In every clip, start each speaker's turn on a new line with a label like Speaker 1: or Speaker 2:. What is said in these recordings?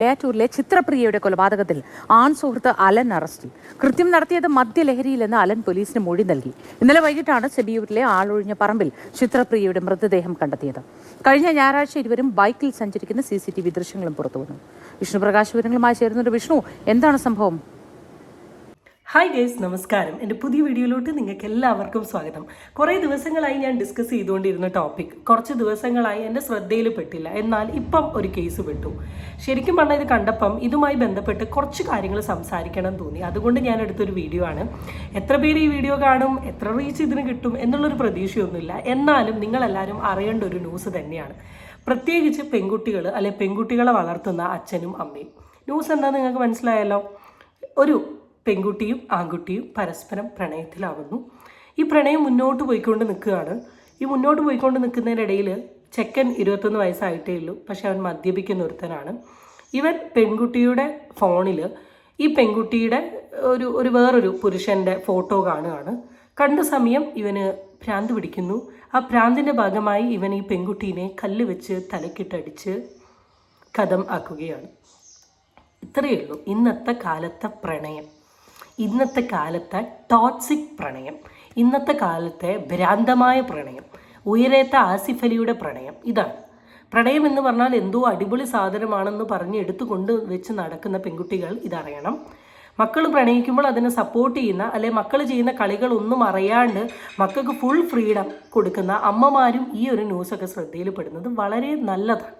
Speaker 1: മലയാറ്റൂരിലെ ചിത്രപ്രിയയുടെ കൊലപാതകത്തിൽ ആൺ സുഹൃത്ത് അലൻ അറസ്റ്റിൽ. കൃത്യം നടത്തിയത് മദ്യലഹരിയിലെന്ന് അലൻ പോലീസിന് മൊഴി നൽകി. ഇന്നലെ വൈകിട്ടാണ് ചെബിയൂരിലെ ആളൊഴിഞ്ഞ പറമ്പിൽ ചിത്രപ്രിയയുടെ മൃതദേഹം കണ്ടെത്തിയത്. കഴിഞ്ഞ ഞായറാഴ്ച ഇരുവരും ബൈക്കിൽ സഞ്ചരിക്കുന്ന സി സി ടി വി ദൃശ്യങ്ങളും പുറത്തുവന്നു. വിഷ്ണുപ്രകാശ് വിവരങ്ങളുമായി ചേരുന്നുണ്ട് വിഷ്ണു എന്താണ് സംഭവം?
Speaker 2: ഹായ് ഗേസ് നമസ്കാരം. എന്റെ പുതിയ വീഡിയോയിലോട്ട് നിങ്ങൾക്ക് എല്ലാവർക്കും സ്വാഗതം. കുറേ ദിവസങ്ങളായി ഞാൻ ഡിസ്കസ് ചെയ്തുകൊണ്ടിരുന്ന ടോപ്പിക് കുറച്ച് ദിവസങ്ങളായി എന്റെ ശ്രദ്ധയിൽ പെട്ടില്ല. എന്നാൽ ഇപ്പം ഒരു കേസ് പെട്ടു. ശരിക്കും പറഞ്ഞാൽ ഇത് കണ്ടപ്പം ഇതുമായി ബന്ധപ്പെട്ട് കുറച്ച് കാര്യങ്ങൾ സംസാരിക്കണം തോന്നി. അതുകൊണ്ട് ഞാൻ എടുത്തൊരു വീഡിയോ ആണ്. എത്ര പേര് ഈ വീഡിയോ കാണും? എത്ര റീച്ച് ഇതിന് കിട്ടും? എന്നുള്ളൊരു പ്രതീക്ഷയൊന്നുമില്ല. എന്നാലും നിങ്ങളെല്ലാവരും അറിയേണ്ട ഒരു ന്യൂസ് തന്നെയാണ്. പ്രത്യേകിച്ച് പെൺകുട്ടികൾ അല്ലെ പെൺകുട്ടികളെ വളർത്തുന്ന അച്ഛനും അമ്മയും. ന്യൂസ് എന്താണെന്ന് നിങ്ങൾക്ക് മനസ്സിലായല്ലോ? ഒരു പെൺകുട്ടിയും ആൺകുട്ടിയും പരസ്പരം പ്രണയത്തിലാവുന്നു. ഈ പ്രണയം മുന്നോട്ട് പോയിക്കൊണ്ട് നിൽക്കുകയാണ്. ഈ മുന്നോട്ട് പോയിക്കൊണ്ട് നിൽക്കുന്നതിനിടയിൽ ചെക്കൻ ഇരുപത്തൊന്ന് വയസ്സായിട്ടേ ഉള്ളൂ. പക്ഷെ അവൻ മദ്യപിക്കുന്ന ഒരുത്തനാണ്. ഇവൻ പെൺകുട്ടിയുടെ ഫോണിൽ ഈ പെൺകുട്ടിയുടെ ഒരു ഒരു വേറൊരു പുരുഷന്റെ ഫോട്ടോ കാണുകയാണ്. കണ്ട സമയം ഇവന് ഭ്രാന്ത് പിടിക്കുന്നു. ആ ഭ്രാന്തിന്റെ ഭാഗമായി ഇവൻ ഈ പെൺകുട്ടീനെ കല്ല് വെച്ച് തലക്കിട്ടടിച്ച് കഥം ആക്കുകയാണ്. ഇത്രയേ ഉള്ളൂ. ഇന്നത്തെ കാലത്തെ പ്രണയം. ഇന്നത്തെ കാലത്തെ ടോക്സിക് പ്രണയം ഇന്നത്തെ കാലത്തെ ഭ്രാന്തമായ പ്രണയം ഉയരേത്ത ആസിഫലിയുടെ പ്രണയം ഇതാണ്. പ്രണയം എന്ന് പറഞ്ഞാൽ എന്തോ അടിപൊളി സാധനമാണെന്ന് പറഞ്ഞ് എടുത്തുകൊണ്ട് വെച്ച് നടക്കുന്ന പെൺകുട്ടികൾ ഇതറിയണം. മക്കൾ പ്രണയിക്കുമ്പോൾ അതിനെ സപ്പോർട്ട് ചെയ്യുന്ന അല്ലെ മക്കൾ ചെയ്യുന്ന കളികളൊന്നും അറിയാണ്ട് മക്കൾക്ക് ഫുൾ ഫ്രീഡം കൊടുക്കുന്ന അമ്മമാരും ഈ ഒരു ന്യൂസൊക്കെ ശ്രദ്ധയിൽപ്പെടുന്നത് വളരെ നല്ലതാണ്.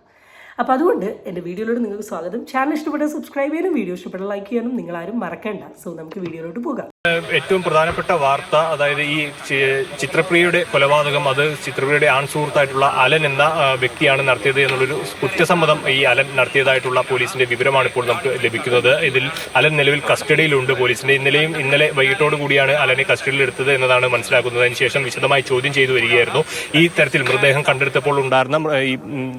Speaker 2: അപ്പോൾ അതുകൊണ്ട് എന്റെ വീഡിയോയിലോട് നിങ്ങൾക്ക് സ്വാഗതം. ചാനൽ ഇഷ്ടപ്പെട്ടാൽ സബ്സ്ക്രൈബ് ചെയ്യാനും വീഡിയോ ഇഷ്ടപ്പെട്ടാൽ ലൈക്ക് ചെയ്യാനും നിങ്ങളാരും മറക്കണ്ട. സോ നമുക്ക് വീഡിയോയിലോട്ട് പോകാം.
Speaker 3: ഏറ്റവും പ്രധാനപ്പെട്ട വാർത്ത അതായത് ഈ ചിത്രപ്രിയയുടെ കൊലപാതകം അത് ചിത്രപ്രിയയുടെ ആൺ സുഹൃത്തായിട്ടുള്ള അലൻ എന്ന വ്യക്തിയാണ് നടത്തിയത് എന്നുള്ളൊരു കുറ്റസമ്മതം ഈ അലൻ നടത്തിയതായിട്ടുള്ള പോലീസിന്റെ വിവരമാണ് ഇപ്പോൾ നമുക്ക് ലഭിക്കുന്നത്. ഇതിൽ അലൻ നിലവിൽ കസ്റ്റഡിയിലുണ്ട് പോലീസിന്റെ. ഇന്നലെയും ഇന്നലെ വൈകിട്ടോടു കൂടിയാണ് അലനെ കസ്റ്റഡിയിൽ എടുത്തത് എന്നതാണ് മനസ്സിലാക്കുന്നത്. അതിനുശേഷം വിശദമായി ചോദ്യം ചെയ്തു വരികയായിരുന്നു. ഈ തരത്തിൽ മൃതദേഹം കണ്ടെടുത്തപ്പോൾ ഉണ്ടായിരുന്ന ഈ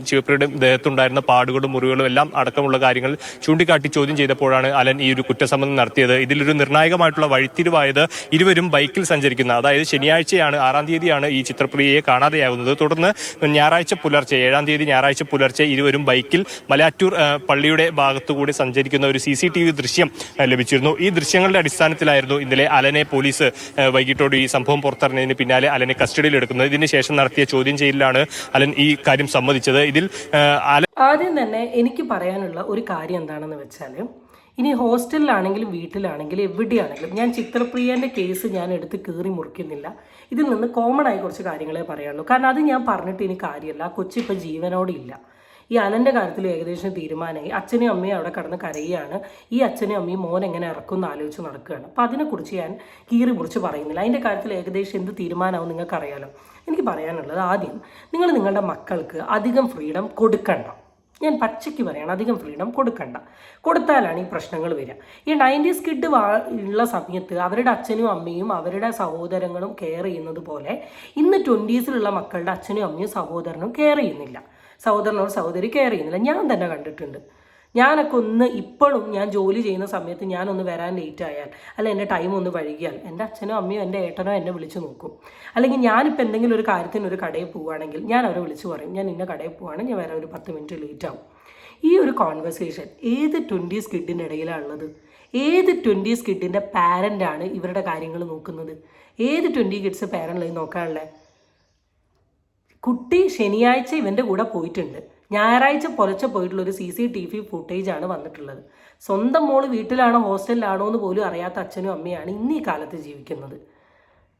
Speaker 3: ചിവപ്രിയുടെ ദേഹത്തുണ്ടായിരുന്ന പാടുകളും മുറിവുകളും എല്ലാം അടക്കമുള്ള കാര്യങ്ങൾ ചൂണ്ടിക്കാട്ടി ചോദ്യം ചെയ്തപ്പോഴാണ് അലൻ ഈ ഒരു കുറ്റസമ്മതം നടത്തിയത്. ഇതിലൊരു നിർണായകമായിട്ടുള്ള വഴിത്തിരിവായത് ഇരുവരും ബൈക്കിൽ സഞ്ചരിക്കുന്ന അതായത് ശനിയാഴ്ചയാണ് ആറാം തീയതിയാണ് ഈ ചിത്രപ്രിയയെ കാണാതെയാകുന്നത്. തുടർന്ന് ഞായറാഴ്ച പുലർച്ചെ ഏഴാം തീയതി ഞായറാഴ്ച പുലർച്ചെ ഇരുവരും ബൈക്കിൽ മലയാറ്റൂർ പള്ളിയുടെ ഭാഗത്തുകൂടി സഞ്ചരിക്കുന്ന ഒരു സി സി ടി വി ദൃശ്യം ലഭിച്ചിരുന്നു. ഈ ദൃശ്യങ്ങളുടെ അടിസ്ഥാനത്തിലായിരുന്നു ഇന്നലെ അലനെ പോലീസ് വൈകിട്ടോട് ഈ സംഭവം പുറത്തറിഞ്ഞതിന് പിന്നാലെ അലനെ കസ്റ്റഡിയിൽ എടുക്കുന്നത്. ഇതിന് ശേഷം നടത്തിയ ചോദ്യം ചെയ്യലിലാണ് അലൻ ഈ കാര്യം സമ്മതിച്ചത്. ഇതിൽ
Speaker 2: ആദ്യം തന്നെ എനിക്ക് പറയാനുള്ള ഒരു കാര്യം എന്താണെന്ന് വെച്ചാൽ ഇനി ഹോസ്റ്റലിലാണെങ്കിലും വീട്ടിലാണെങ്കിലും എവിടെയാണെങ്കിലും ഞാൻ ചിത്രപ്രിയന്റെ കേസ് ഞാൻ എടുത്ത് കീറി മുറിക്കുന്നില്ല. ഇതിൽ നിന്ന് കോമൺ ആയി കുറച്ച് കാര്യങ്ങളെ പറയാനുള്ളൂ. കാരണം അത് ഞാൻ പറഞ്ഞിട്ട് ഇനി കാര്യമല്ല. കൊച്ചി ഇപ്പോൾ ജീവനോടെ ഇല്ല. ഈ അലന്റെ കാര്യത്തിൽ ഏകദേശം തീരുമാനമായി. അച്ഛനും അമ്മയും അവിടെ കടന്ന് കരയുകയാണ്. ഈ അച്ഛനും അമ്മയും മോൻ എങ്ങനെ ഇറക്കും ആലോചിച്ച് നടക്കുകയാണ്. അപ്പോൾ അതിനെക്കുറിച്ച് ഞാൻ കീറി മുറിച്ച് പറയുന്നില്ല. അതിന്റെ കാര്യത്തിൽ ഏകദേശം എന്ത് തീരുമാനമാവും നിങ്ങൾക്കറിയാലോ. എനിക്ക് പറയാനുള്ളത് ആദ്യം നിങ്ങൾ നിങ്ങളുടെ മക്കൾക്ക് അധികം ഫ്രീഡം കൊടുക്കണ്ട. ഞാൻ പച്ചയ്ക്ക് പറയണം അധികം ഫ്രീഡം കൊടുക്കണ്ട. കൊടുത്താലാണ് ഈ പ്രശ്നങ്ങൾ വരിക. ഈ നയന്റീസ് കിഡ് വാ ഉള്ള സമയത്ത് അവരുടെ അച്ഛനും അമ്മയും അവരുടെ സഹോദരങ്ങളും കെയർ ചെയ്യുന്നത് പോലെ ഇന്ന് ട്വന്റീസിലുള്ള മക്കളുടെ അച്ഛനും അമ്മയും സഹോദരനും കെയർ ചെയ്യുന്നില്ല. സഹോദരനോ സഹോദരി കെയർ ചെയ്യുന്നില്ല. ഞാൻ തന്നെ കണ്ടിട്ടുണ്ട്. ഞാനൊക്കെ ഒന്ന് ഇപ്പോഴും ഞാൻ ജോലി ചെയ്യുന്ന സമയത്ത് ഞാനൊന്ന് വരാൻ ലേറ്റ് ആയാൽ അല്ല എന്റെ ടൈം ഒന്ന് വഴുകിയാൽ എന്റെ അച്ഛനോ അമ്മയോ എന്റെ ഏട്ടനോ എന്നെ വിളിച്ച് നോക്കും. അല്ലെങ്കിൽ ഞാനിപ്പോൾ എന്തെങ്കിലും ഒരു കാര്യത്തിന് ഒരു കടയിൽ പോവുകയാണെങ്കിൽ ഞാൻ അവരെ വിളിച്ച് പറയും ഞാൻ ഇന്ന കടയിൽ പോവുകയാണ് ഞാൻ വരാൻ ഒരു പത്ത് മിനിറ്റ് ലേറ്റ് ആവും. ഈ ഒരു കോൺവെർസേഷൻ ഏത് ട്വന്റീസ് കിഡിന്റെ ഇടയിലാണ് ഉള്ളത്? ഏത് ട്വന്റീസ് കിഡിന്റെ പാരന്റാണ് ഇവരുടെ കാര്യങ്ങൾ നോക്കുന്നത്? ഏത് ട്വന്റി കിഡ്സ് പാരന്റ് നോക്കാനുള്ളത് കുട്ടി ശനിയാഴ്ച ഇവന്റെ കൂടെ പോയിട്ടുണ്ട്. ഞായറാഴ്ച പുലർച്ചെ പോയിട്ടുള്ള ഒരു C C T V footage ആണ് വന്നിട്ടുള്ളത്. സ്വന്തം മോൾ വീട്ടിലാണോ ഹോസ്റ്റലിലാണോ എന്ന് പോലും അറിയാത്ത അച്ഛനും അമ്മയാണ് ഇന്ന് കാലത്ത് ജീവിക്കുന്നത്.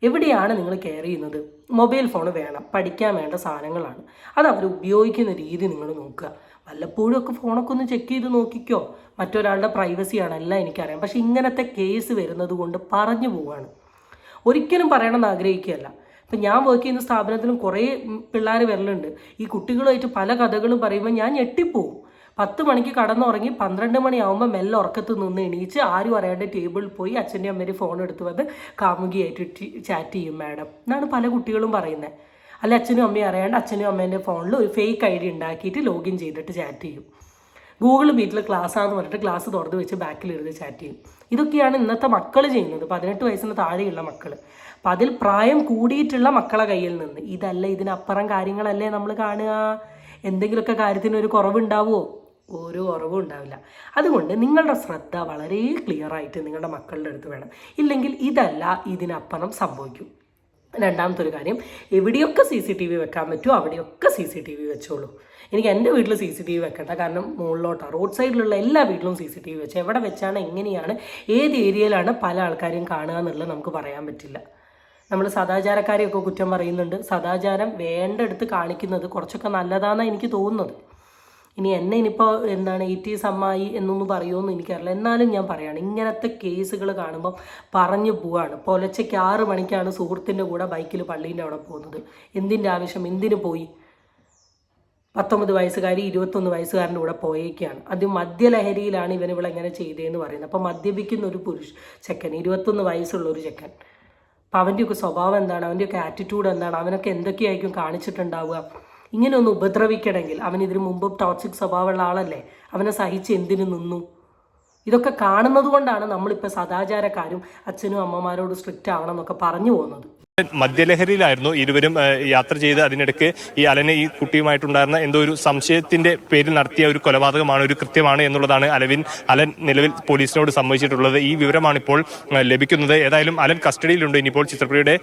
Speaker 2: എവിടെയാണ് നിങ്ങൾ കെയർ ചെയ്യുന്നത്? മൊബൈൽ ഫോൺ വേണം പഠിക്കാൻ വേണ്ട സാധനങ്ങളാണ്. അത് അവർ ഉപയോഗിക്കുന്ന രീതി നിങ്ങൾ നോക്കുക. വല്ലപ്പോഴും ഒക്കെ ഫോണൊക്കെ ഒന്ന് ചെക്ക് ചെയ്ത് നോക്കിക്കോ. മറ്റൊരാളുടെ പ്രൈവസിയാണ് എല്ലാം എനിക്കറിയാം. പക്ഷേ ഇങ്ങനത്തെ കേസ് വരുന്നത് കൊണ്ട് പറഞ്ഞു പോവാണ്. ഒരിക്കലും പറയണമെന്ന് ആഗ്രഹിക്കുകയല്ല. ഇപ്പം ഞാൻ വർക്ക് ചെയ്യുന്ന സ്ഥാപനത്തിലും കുറേ പിള്ളേർ വരലുണ്ട്. ഈ കുട്ടികളുമായിട്ട് പല കഥകളും പറയുമ്പോൾ ഞാൻ ഞെട്ടിപ്പോവും. പത്ത് മണിക്ക് കടന്നുറങ്ങി പന്ത്രണ്ട് മണിയാവുമ്പോൾ മെല്ലെ ഉറക്കത്ത് നിന്ന് എണീച്ച് ആരും അറിയാണ്ട് ടേബിളിൽ പോയി അച്ഛന്റെ അമ്മേരി ഫോൺ എടുത്ത് വന്ന് കാമുകിയായിട്ട് ചാറ്റ് ചെയ്യും മാഡം എന്നാണ് പല കുട്ടികളും പറയുന്നത് അല്ല അച്ഛനും അമ്മയും അറിയാണ്ട് അച്ഛനും അമ്മേന്റെ ഫോണിൽ ഒരു ഫേക്ക് ഐ ഡി ഉണ്ടാക്കിയിട്ട് ലോഗിൻ ചെയ്തിട്ട് ചാറ്റ് ചെയ്യും. ഗൂഗിൾ മീറ്റിൽ ക്ലാസ്സാന്ന് പറഞ്ഞിട്ട് ക്ലാസ് തുറന്ന് വെച്ച് ബാക്കിൽ ഇരുന്ന് ചാറ്റ് ചെയ്യും. ഇതൊക്കെയാണ് ഇന്നത്തെ മക്കൾ ചെയ്യുന്നത്. പതിനെട്ട് വയസ്സിന് താഴെയുള്ള മക്കൾ അപ്പം അതിൽ പ്രായം കൂടിയിട്ടുള്ള മക്കളെ കയ്യിൽ നിന്ന്. ഇതല്ല ഇതിനപ്പുറം കാര്യങ്ങളല്ലേ നമ്മൾ കാണുക. എന്തെങ്കിലുമൊക്കെ കാര്യത്തിന് ഒരു കുറവുണ്ടാവുമോ? ഒരു കുറവും ഉണ്ടാവില്ല. അതുകൊണ്ട് നിങ്ങളുടെ ശ്രദ്ധ വളരെ ക്ലിയർ ആയിട്ട് നിങ്ങളുടെ മക്കളുടെ അടുത്ത് വേണം. ഇല്ലെങ്കിൽ ഇതല്ല ഇതിനപ്പുറം സംഭവിക്കും. രണ്ടാമത്തെ ഒരു കാര്യം എവിടെയൊക്കെ സി സി ടി വി വെക്കാൻ പറ്റുമോ അവിടെയൊക്കെ സി സി ടി വി വെച്ചോളൂ. എനിക്ക് എന്റെ വീട്ടിൽ സി സി ടി വി വെക്കണ്ട. കാരണം മുകളിലോട്ടാണ് റോഡ് സൈഡിലുള്ള എല്ലാ വീട്ടിലും സി സി ടി വി വെച്ച് എവിടെ വെച്ചാണ് എങ്ങനെയാണ് ഏത് ഏരിയയിലാണ് പല ആൾക്കാരെയും കാണുക എന്നുള്ളത് നമുക്ക് പറയാൻ പറ്റില്ല. നമ്മൾ സദാചാരക്കാരെയൊക്കെ കുറ്റം പറയുന്നുണ്ട്. സദാചാരം വേണ്ടെടുത്ത് കാണിക്കുന്നത് കുറച്ചൊക്കെ നല്ലതാണെന്നാണ് എനിക്ക് തോന്നുന്നത്. ഇനി എന്നെ ഇനിയിപ്പോൾ എന്താണ് ഇ ടി സമ്മായി എന്നൊന്നും പറയുമെന്ന് എനിക്കറിയില്ല. എന്നാലും ഞാൻ പറയുകയാണ് ഇങ്ങനത്തെ കേസുകൾ കാണുമ്പോൾ പറഞ്ഞു പോവാണ്. പുലച്ചയ്ക്ക് ആറ് മണിക്കാണ് സുഹൃത്തിന്റെ കൂടെ ബൈക്കിൽ പള്ളീന്റെ അവിടെ പോകുന്നത്. എന്തിന്റെ ആവശ്യം? എന്തിനു പോയി? പത്തൊമ്പത് വയസ്സുകാരി ഇരുപത്തൊന്ന് വയസ്സുകാരന്റെ കൂടെ പോയേക്കാണ്. അത് മദ്യലഹരിയിലാണ് ഇവൻ ഇവിടെ ഇങ്ങനെ ചെയ്തതെന്ന് പറയുന്നത്. അപ്പോൾ മദ്യപിക്കുന്ന ഒരു പുരുഷ ചെക്കൻ ഇരുപത്തൊന്ന് വയസ്സുള്ള ഒരു ചെക്കൻ. അവന്റെയൊക്കെ സ്വഭാവം എന്താണ്? അവന്റെയൊക്കെ ആറ്റിറ്റ്യൂഡ് എന്താണ്? അവനൊക്കെ എന്തൊക്കെയായിരിക്കും കാണിച്ചിട്ടുണ്ടാവുക? ഇങ്ങനെ ഒന്ന് ഉപദ്രവിക്കണമെങ്കിൽ അവൻ ഇതിനു മുമ്പ് ടോക്സിക് സ്വഭാവമുള്ള ആളല്ലേ? അവനെ സഹിച്ച് എന്തിനു നിന്നു? ഇതൊക്കെ കാണുന്നത് കൊണ്ടാണ് നമ്മളിപ്പോൾ സദാചാരക്കാരും അച്ഛനും അമ്മമാരോട് സ്ട്രിക്റ്റ് ആവണം എന്നൊക്കെ പറഞ്ഞു പോകുന്നത്.
Speaker 3: മദ്യലഹരിയിലായിരുന്നു ഇരുവരും യാത്ര ചെയ്ത് അതിനിടയ്ക്ക് ഈ അലന് ഈ കുട്ടിയുമായിട്ടുണ്ടായിരുന്ന എന്തോ ഒരു സംശയത്തിന്റെ പേരിൽ നടത്തിയ ഒരു കൊലപാതകമാണ് ഒരു കൃത്യമാണ് എന്നുള്ളതാണ് അലവിൻ. അലൻ നിലവിൽ പോലീസിനോട് സമ്മതിച്ചിട്ടുള്ളത് ഈ വിവരമാണ് ഇപ്പോൾ ലഭിക്കുന്നത്. ഏതായാലും അലൻ കസ്റ്റഡിയിലുണ്ട്. ഇനിയിപ്പോൾ ചിത്രപ്രിയയുടെ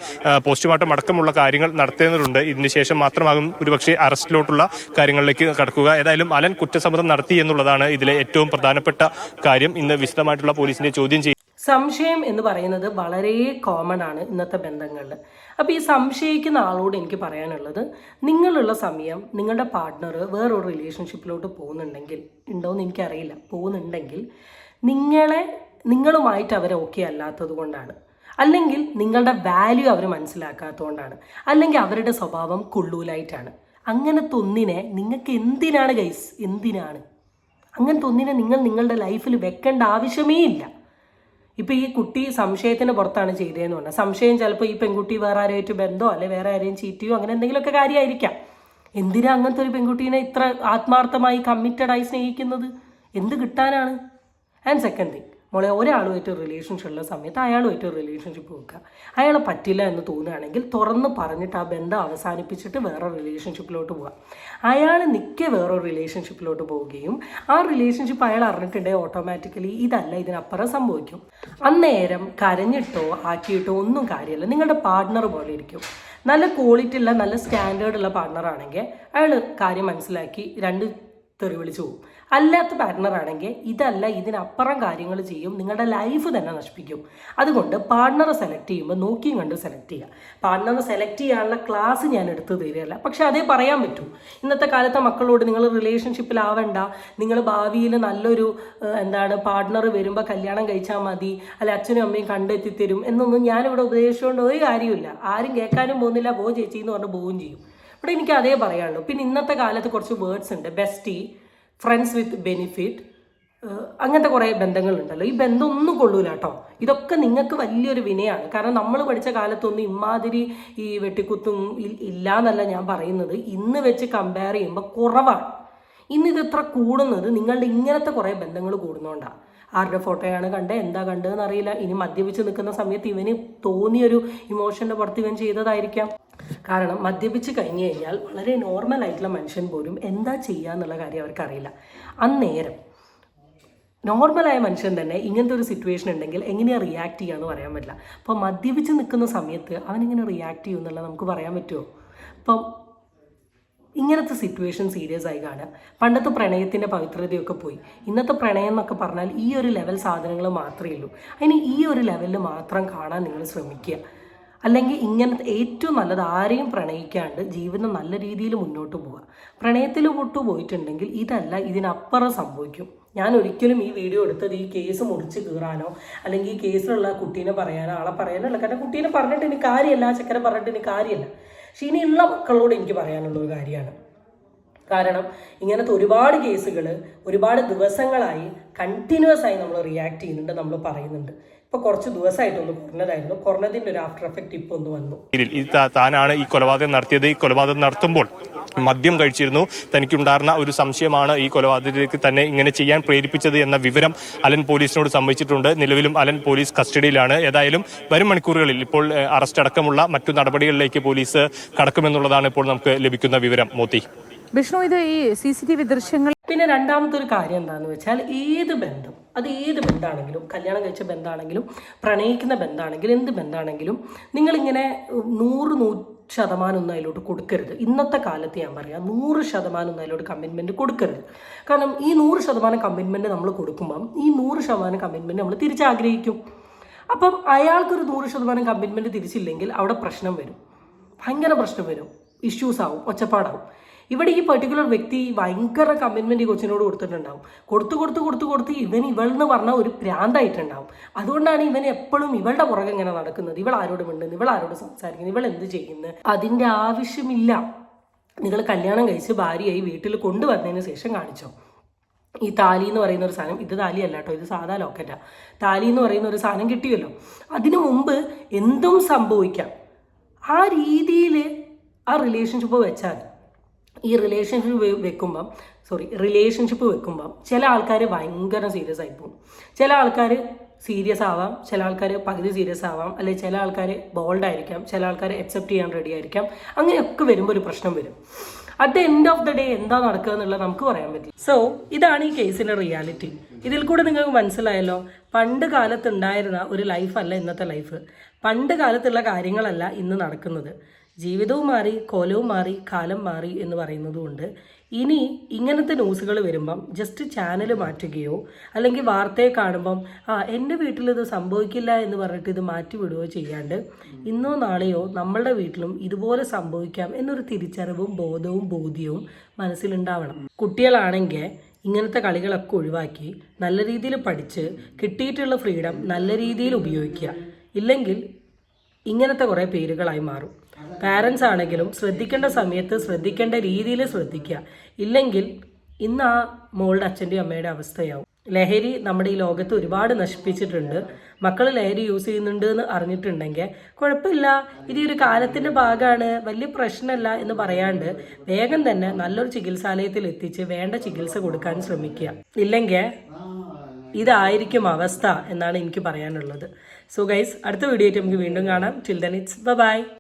Speaker 3: പോസ്റ്റ്മോർട്ടം അടക്കമുള്ള കാര്യങ്ങൾ നടത്തേണ്ടതുണ്ട്. ഇതിനുശേഷം മാത്രമാകും ഒരുപക്ഷെ അറസ്റ്റിലോട്ടുള്ള കാര്യങ്ങളിലേക്ക് കടക്കുക. ഏതായാലും അലൻ കുറ്റസമ്മതം നടത്തി എന്നുള്ളതാണ് ഇതിലെ ഏറ്റവും പ്രധാനപ്പെട്ട കാര്യം. ഇന്ന് വിശദമായിട്ടുള്ള പോലീസിന്റെ ചോദ്യം
Speaker 2: സംശയം എന്ന് പറയുന്നത് വളരെ കോമൺ ആണ് ഇന്നത്തെ ബന്ധങ്ങളിൽ. അപ്പോൾ ഈ സംശയിക്കുന്ന ആളോട് എനിക്ക് പറയാനുള്ളത് നിങ്ങളുള്ള സമയം നിങ്ങളുടെ പാർട്ട്ണർ വേറൊരു റിലേഷൻഷിപ്പിലോട്ട് പോകുന്നുണ്ടെങ്കിൽ ഉണ്ടോയെന്ന് എനിക്കറിയില്ല പോകുന്നുണ്ടെങ്കിൽ നിങ്ങളെ നിങ്ങളുമായിട്ട് അവർ ഓക്കെ അല്ലാത്തത് കൊണ്ടാണ്. അല്ലെങ്കിൽ നിങ്ങളുടെ വാല്യൂ അവർ മനസ്സിലാക്കാത്തതുകൊണ്ടാണ്. അല്ലെങ്കിൽ അവരുടെ സ്വഭാവം കൊള്ളൂലായിട്ടാണ്. അങ്ങനത്തെ ഒന്നിനെ നിങ്ങൾക്ക് എന്തിനാണ് ഗൈസ് എന്തിനാണ്? അങ്ങനത്തെ ഒന്നിനെ നിങ്ങൾ നിങ്ങളുടെ ലൈഫിൽ വെക്കേണ്ട ആവശ്യമേ ഇല്ല. ഇപ്പോൾ ഈ കുട്ടി സംശയത്തിന് പുറത്താണ് ചെയ്തതെന്ന് പറഞ്ഞാൽ സംശയം ചിലപ്പോൾ ഈ പെൺകുട്ടി വേറെ ആരുമായിട്ട് ബന്ധമോ അല്ലെ വേറെ ആരെയും ചീറ്റിയോ അങ്ങനെ എന്തെങ്കിലുമൊക്കെ കാര്യമായിരിക്കാം. എന്തിനാ അങ്ങനത്തെ ഒരു പെൺകുട്ടീനെ ഇത്ര ആത്മാർത്ഥമായി കമ്മിറ്റഡായി സ്നേഹിക്കുന്നത്? എന്ത് കിട്ടാനാണ്? ആൻഡ് സെക്കൻഡ് തിങ് മോളെ ഒരാളുമായിട്ട് റിലേഷൻഷിപ്പ് ഉള്ള സമയത്ത് അയാളുമായിട്ട് റിലേഷൻഷിപ്പ് വെക്കുക. അയാളെ പറ്റില്ല എന്ന് തോന്നുകയാണെങ്കിൽ തുറന്ന് പറഞ്ഞിട്ട് ആ ബന്ധം അവസാനിപ്പിച്ചിട്ട് വേറെ റിലേഷൻഷിപ്പിലോട്ട് പോവുക. അയാൾ നിൽക്കെ വേറെ റിലേഷൻഷിപ്പിലോട്ട് പോവുകയും ആ റിലേഷൻഷിപ്പ് അയാൾ അറിഞ്ഞിട്ടുണ്ടെങ്കിൽ ഓട്ടോമാറ്റിക്കലി ഇതല്ല ഇതിനപ്പുറം സംഭവിക്കും. അന്നേരം കരഞ്ഞിട്ടോ ആക്കിയിട്ടോ ഒന്നും കാര്യമല്ല. നിങ്ങളുടെ പാർട്ട്ണർ പോലെ ഇരിക്കും. നല്ല ക്വാളിറ്റി ഉള്ള നല്ല സ്റ്റാൻഡേർഡ് ഉള്ള പാർട്ട്ണർ ആണെങ്കിൽ അയാൾ കാര്യം മനസ്സിലാക്കി രണ്ട് തെറി വിളിച്ചു പോകും അല്ലാത്ത പാർട്ട്ണർ ആണെങ്കിൽ ഇതല്ല ഇതിനപ്പുറം കാര്യങ്ങൾ ചെയ്യും നിങ്ങളുടെ ലൈഫ് തന്നെ നശിപ്പിക്കും. അതുകൊണ്ട് പാർട്ട്ണറെ സെലക്ട് ചെയ്യുമ്പോൾ നോക്കിയും കണ്ട് സെലക്ട് ചെയ്യുക. പാർട്ട്ണറെ സെലക്ട് ചെയ്യാനുള്ള ക്ലാസ് ഞാൻ എടുത്ത് തരികയല്ല. പക്ഷേ അതേ പറയാൻ പറ്റൂ. ഇന്നത്തെ കാലത്തെ മക്കളോട് നിങ്ങൾ റിലേഷൻഷിപ്പിലാവണ്ട നിങ്ങൾ ഭാവിയിൽ നല്ലൊരു എന്താണ് പാർട്ട്ണർ വരുമ്പോൾ കല്യാണം കഴിച്ചാൽ മതി. അല്ല അച്ഛനും അമ്മയും കണ്ടെത്തി തരും എന്നൊന്നും ഞാനിവിടെ ഉപദേശിച്ചുകൊണ്ട് ഒരു കാര്യമില്ല ആരും കേൾക്കാനും പോകുന്നില്ല. ബോ ചേച്ചി എന്ന് പറഞ്ഞ് പോവുകയും ചെയ്യും. ഇവിടെ എനിക്ക് അതേ പറയാനുള്ളൂ. പിന്നെ ഇന്നത്തെ കാലത്ത് കുറച്ച് വേർഡ്സ് ഉണ്ട്. ബെസ്റ്റി ഫ്രണ്ട്സ് വിത്ത് ബെനിഫിറ്റ് അങ്ങനത്തെ കുറേ ബന്ധങ്ങളുണ്ടല്ലോ. ഈ ബന്ധം ഒന്നും കൊള്ളൂല കേട്ടോ. ഇതൊക്കെ നിങ്ങൾക്ക് വലിയൊരു വിനയാണ്. കാരണം നമ്മൾ പഠിച്ച കാലത്തൊന്നും ഇമാതിരി ഈ വെട്ടിക്കുത്തും ഇല്ല എന്നല്ല ഞാൻ പറയുന്നത്. ഇന്ന് വെച്ച് കമ്പയർ ചെയ്യുമ്പോൾ കുറവാണ്. ഇന്ന് ഇത് ഇത്ര കൂടുന്നത് നിങ്ങളുടെ ഇങ്ങനത്തെ കുറേ ബന്ധങ്ങൾ കൂടുന്നതുകൊണ്ടാണ് ആരുടെ ഫോട്ടോയാണ് കണ്ടത് എന്താ കണ്ടതെന്ന് അറിയില്ല ഇനി മദ്യപിച്ച് നിൽക്കുന്ന സമയത്ത് ഇവന് തോന്നിയൊരു ഇമോഷന്റെ പുറത്ത് ഇവൻ ചെയ്തതായിരിക്കാം. കാരണം മദ്യപിച്ച് കഴിഞ്ഞു കഴിഞ്ഞാൽ വളരെ നോർമൽ ആയിട്ടുള്ള മനുഷ്യൻ പോലും എന്താ ചെയ്യുക എന്നുള്ള കാര്യം അവർക്കറിയില്ല. അന്നേരം നോർമലായ മനുഷ്യൻ തന്നെ ഇങ്ങനത്തെ ഒരു സിറ്റുവേഷൻ ഉണ്ടെങ്കിൽ എങ്ങനെയാണ് റിയാക്ട് ചെയ്യുക എന്ന് പറയാൻ പറ്റില്ല. അപ്പോൾ മദ്യപിച്ച് നിൽക്കുന്ന സമയത്ത് അവനെങ്ങനെ റിയാക്ട് ചെയ്യും എന്നുള്ളത് നമുക്ക് പറയാൻ പറ്റുമോ? അപ്പം ഇങ്ങനത്തെ സിറ്റുവേഷൻ സീരിയസ് ആയി കാണുക. പണ്ടത്തെ പ്രണയത്തിന്റെ പവിത്രതയൊക്കെ പോയി. ഇന്നത്തെ പ്രണയം എന്നൊക്കെ പറഞ്ഞാൽ ഈ ഒരു ലെവൽ സാധനങ്ങൾ മാത്രമേ ഉള്ളൂ. അതിന് ഈ ഒരു ലെവലിൽ മാത്രം കാണാൻ നിങ്ങൾ ശ്രമിക്കുക. അല്ലെങ്കിൽ ഇങ്ങനത്തെ ഏറ്റവും നല്ലത് ആരെയും പ്രണയിക്കാണ്ട് ജീവിതം നല്ല രീതിയിൽ മുന്നോട്ട് പോവുക. പ്രണയത്തിൽ പൊട്ടുപോയിട്ടുണ്ടെങ്കിൽ ഇതല്ല ഇതിനപ്പുറം സംഭവിക്കും. ഞാൻ ഒരിക്കലും ഈ വീഡിയോ എടുത്തത് ഈ കേസ് മുറിച്ച് കീറാനോ അല്ലെങ്കിൽ ഈ കേസിലുള്ള കുട്ടീനെ പറയാനോ ആളെ പറയാനോ അല്ല. കാരണം കുട്ടീനെ പറഞ്ഞിട്ട് ഇനി കാര്യമല്ല ആ ചെക്കനെ പറഞ്ഞിട്ട് ഇനി കാര്യമല്ല. പക്ഷേ ഇനിയുള്ള മക്കളോട് എനിക്ക് പറയാനുള്ള ഒരു കാര്യമാണ്. കാരണം ഇങ്ങനത്തെ ഒരുപാട് കേസുകൾ ഒരുപാട് ദിവസങ്ങളായി കണ്ടിന്യൂസ് ആയി നമ്മൾ റിയാക്ട് ചെയ്യുന്നുണ്ട് നമ്മൾ പറയുന്നുണ്ട്. ഇപ്പോൾ കുറച്ച് ദിവസമായിട്ടൊന്ന് കുറഞ്ഞതായിരുന്നു. കുറഞ്ഞതിന്റെ ഒരു ആഫ്റ്റർ എഫക്ട് ഇപ്പൊ ഒന്ന് വന്നു.
Speaker 3: താനാണ് ഈ കൊലപാതകം നടത്തിയത്. ഈ കൊലപാതകം നടത്തുമ്പോൾ മദ്യം കഴിച്ചിരുന്നു. തനിക്കുണ്ടായിരുന്ന ഒരു സംശയമാണ് ഈ കൊലപാതകത്തിലേക്ക് തന്നെ ഇങ്ങനെ ചെയ്യാൻ പ്രേരിപ്പിച്ചത് എന്ന വിവരം അലൻ പോലീസിനോട് സംഭവിച്ചിട്ടുണ്ട് നിലവിലും അലൻ പോലീസ് കസ്റ്റഡിയിലാണ്. ഏതായാലും വരും മണിക്കൂറുകളിൽ ഇപ്പോൾ അറസ്റ്റ് അടക്കമുള്ള മറ്റു നടപടികളിലേക്ക് പോലീസ് കടക്കുമെന്നുള്ളതാണ് ഇപ്പോൾ നമുക്ക് ലഭിക്കുന്ന വിവരം. മോത്തി.
Speaker 1: വിഷ്ണു ഇത് ഈ സി സി ടി വി ദൃശ്യങ്ങൾ
Speaker 2: പിന്നെ രണ്ടാമത്തെ ഒരു കാര്യം എന്താണെന്ന് വെച്ചാൽ ഏത് ബന്ധം? അത് ഏത് ബന്ധമാണെങ്കിലും കല്യാണം കഴിച്ച ബന്ധമാണെങ്കിലും പ്രണയിക്കുന്ന ബന്ധമാണെങ്കിലും എന്ത് ബന്ധമാണെങ്കിലും നിങ്ങളിങ്ങനെ നൂറ് നൂ ശതമാനം ഒന്നും അതിലോട്ട് കൊടുക്കരുത്. ഇന്നത്തെ കാലത്ത് ഞാൻ പറയാം നൂറ് ശതമാനം ഒന്നും അതിലോട്ട് കമ്മിറ്റ്മെന്റ് കൊടുക്കരുത്. കാരണം ഈ നൂറ് ശതമാനം കമ്മിറ്റ്മെന്റ് നമ്മൾ കൊടുക്കുമ്പം ഈ നൂറ് ശതമാനം കമ്മിറ്റ്മെന്റ് നമ്മൾ തിരിച്ചാഗ്രഹിക്കും. അപ്പം അയാൾക്കൊരു നൂറ് ശതമാനം കമ്മിറ്റ്മെന്റ് തിരിച്ചില്ലെങ്കിൽ അവിടെ പ്രശ്നം വരും. ഭയങ്കര പ്രശ്നം വരും. ഇഷ്യൂസ് ആവും ഒച്ചപ്പാടാവും. ഇവിടെ ഈ പെർട്ടിക്കുലർ വ്യക്തി ഭയങ്കര കമ്മിറ്റ്മെന്റ് ഈ കൊച്ചിനോട് കൊടുത്തിട്ടുണ്ടാവും. കൊടുത്തു കൊടുത്തു കൊടുത്തു കൊടുത്ത് ഇവൻ ഇവളെന്ന് പറഞ്ഞ ഒരു പ്രാന്തായിട്ടുണ്ടാവും. അതുകൊണ്ടാണ് ഇവൻ എപ്പോഴും ഇവളുടെ പുറകെ ഇങ്ങനെ നടക്കുന്നത്. ഇവൾ ആരോട് മിണ്ടുന്നു? ഇവൾ ആരോട് സംസാരിക്കുന്നു? ഇവൾ എന്ത് ചെയ്യുന്നു? അതിന്റെ ആവശ്യമില്ല. നിങ്ങൾ കല്യാണം കഴിച്ച് ഭാര്യയായി വീട്ടിൽ കൊണ്ടുവന്നതിന് ശേഷം കാണിച്ചോ. ഈ താലി എന്ന് പറയുന്ന ഒരു സാധനം ഇത് താലി അല്ല കേട്ടോ ഇത് സാധാ ലോക്കറ്റാ താലി എന്ന് പറയുന്ന ഒരു സാധനം കിട്ടിയല്ലോ. അതിനു മുമ്പ് എന്തും സംഭവിക്കാം. ആ രീതിയിൽ ആ റിലേഷൻഷിപ്പ് വെച്ചാൽ ഈ റിലേഷൻഷിപ്പ് വെക്കുമ്പം സോറി റിലേഷൻഷിപ്പ് വെക്കുമ്പം ചില ആൾക്കാർ ഭയങ്കര സീരിയസ് ആയി പോകും. ചില ആൾക്കാർ സീരിയസ് ആവാം ചില ആൾക്കാർ പകുതി സീരിയസ് ആവാം അല്ലെങ്കിൽ ചില ആൾക്കാർ ബോൾഡ് ആയിരിക്കാം ചില ആൾക്കാർ അക്സെപ്റ്റ് ചെയ്യാൻ റെഡി ആയിരിക്കാം. അങ്ങനെയൊക്കെ വരുമ്പോൾ ഒരു പ്രശ്നം വരും. At the end of the day എന്താ നടക്കുക എന്നുള്ളത് നമുക്ക് പറയാൻ പറ്റില്ല. സോ ഇതാണ് ഈ കേസിന്റെ റിയാലിറ്റി ഇതിൽ കൂടെ നിങ്ങൾക്ക് മനസ്സിലായല്ലോ പണ്ട് കാലത്ത് ഉണ്ടായിരുന്ന ഒരു ലൈഫല്ല ഇന്നത്തെ ലൈഫ് പണ്ട് കാലത്തുള്ള കാര്യങ്ങളല്ല ഇന്ന് നടക്കുന്നത്. ജീവിതവും മാറി കോലവും മാറി കാലം മാറി എന്ന് പറയുന്നത് കൊണ്ട് ഇനി ഇങ്ങനത്തെ ന്യൂസുകൾ വരുമ്പം ജസ്റ്റ് ചാനൽ മാറ്റുകയോ അല്ലെങ്കിൽ വാർത്തയെ കാണുമ്പം ആ എന്റെ വീട്ടിൽ ഇത് സംഭവിക്കില്ല എന്ന് പറഞ്ഞിട്ട് ഇത് മാറ്റിവിടുകയോ ചെയ്യാണ്ട് ഇന്നോ നാളെയോ നമ്മളുടെ വീട്ടിലും ഇതുപോലെ സംഭവിക്കാം എന്നൊരു തിരിച്ചറിവും ബോധവും ബോധ്യവും മനസ്സിലുണ്ടാവണം. കുട്ടികളാണെങ്കിൽ ഇങ്ങനത്തെ കളികളൊക്കെ ഒഴിവാക്കി നല്ല രീതിയിൽ പഠിച്ച് കിട്ടിയിട്ടുള്ള ഫ്രീഡം നല്ല രീതിയിൽ ഉപയോഗിക്കുക. ഇല്ലെങ്കിൽ ഇങ്ങനത്തെ കുറേ പേരുകളായി മാറും. പാരൻസ് ആണെങ്കിലും ശ്രദ്ധിക്കേണ്ട സമയത്ത് ശ്രദ്ധിക്കേണ്ട രീതിയിൽ ശ്രദ്ധിക്കുക. ഇല്ലെങ്കിൽ ഇന്ന് ആ മോളുടെ അച്ഛന്റെയും അമ്മയുടെ അവസ്ഥയാവും. ലഹരി നമ്മുടെ ഈ ലോകത്ത് ഒരുപാട് നശിപ്പിച്ചിട്ടുണ്ട്. മക്കൾ ലഹരി യൂസ് ചെയ്യുന്നുണ്ട് എന്ന് അറിഞ്ഞിട്ടുണ്ടെങ്കിൽ കുഴപ്പമില്ല. ഇത് ഒരു കാലത്തിന്റെ ഭാഗമാണ്. വലിയ പ്രശ്നമല്ല എന്ന് പറയാണ്ട് വേഗം തന്നെ നല്ലൊരു ചികിത്സാലയത്തിൽ എത്തിച്ച് വേണ്ട ചികിത്സ കൊടുക്കാൻ ശ്രമിക്കുക. ഇല്ലെങ്കിൽ ഇതായിരിക്കും അവസ്ഥ എന്നാണ് എനിക്ക് പറയാനുള്ളത്. സോ ഗൈസ് അടുത്ത വീഡിയോ നമുക്ക് വീണ്ടും കാണാം. Till then it's by